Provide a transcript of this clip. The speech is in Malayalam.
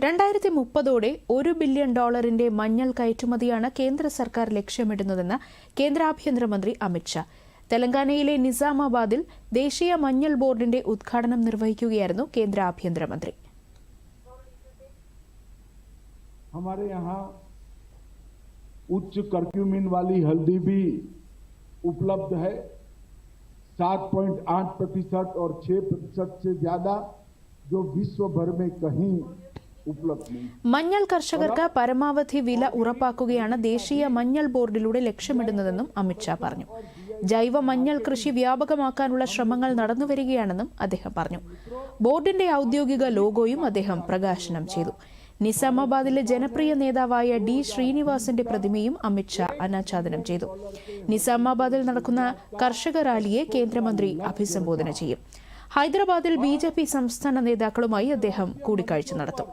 രണ്ടായിരത്തി മുപ്പതോടെ ഒരു ബില്യൺ ഡോളറിന്റെ മഞ്ഞൾ കയറ്റുമതിയാണ് കേന്ദ്ര സർക്കാർ ലക്ഷ്യമിടുന്നതെന്ന് കേന്ദ്ര ആഭ്യന്തരമന്ത്രി അമിത്ഷാ തെലങ്കാനയിലെ നിസാമാബാദിൽ ദേശീയ മഞ്ഞൾ ബോർഡിന്റെ ഉദ്ഘാടനം നിർവഹിക്കുകയായിരുന്നു കേന്ദ്ര ആഭ്യന്തരമന്ത്രി हमारे यहाँ उच्च कर्क्यूमिन वाली हल्दी भी उपलब्ध है 7.8 प्रतिशत और 6 प्रतिशत से ज्यादा जो विश्व भर में कहीं उपलब्ध नहीं മഞ്ഞൾ കർഷകർക്ക് പരമാവധി വില ഉറപ്പാക്കുകയാണ് ദേശീയ മഞ്ഞൾ ബോർഡിലൂടെ ലക്ഷ്യമിടുന്നതെന്നും അമിത്ഷാ പറഞ്ഞു. ജൈവ മഞ്ഞൾ കൃഷി വ്യാപകമാക്കാനുള്ള ശ്രമങ്ങൾ നടന്നുവരികയാണെന്നും അദ്ദേഹം പറഞ്ഞു. ബോർഡിന്റെ ഔദ്യോഗിക ലോഗോയും അദ്ദേഹം പ്രകാശനം ചെയ്തു. നിസാമാബാദിലെ ജനപ്രിയ നേതാവായ ഡി ശ്രീനിവാസന്റെ പ്രതിമയും അമിത്ഷാ അനാച്ഛാദനം ചെയ്തു. നിസാമാബാദിൽ നടക്കുന്ന കർഷക റാലിയെ കേന്ദ്രമന്ത്രി അഭിസംബോധന ചെയ്യും. ഹൈദരാബാദിൽ ബി സംസ്ഥാന നേതാക്കളുമായി അദ്ദേഹം കൂടിക്കാഴ്ച നടത്തും.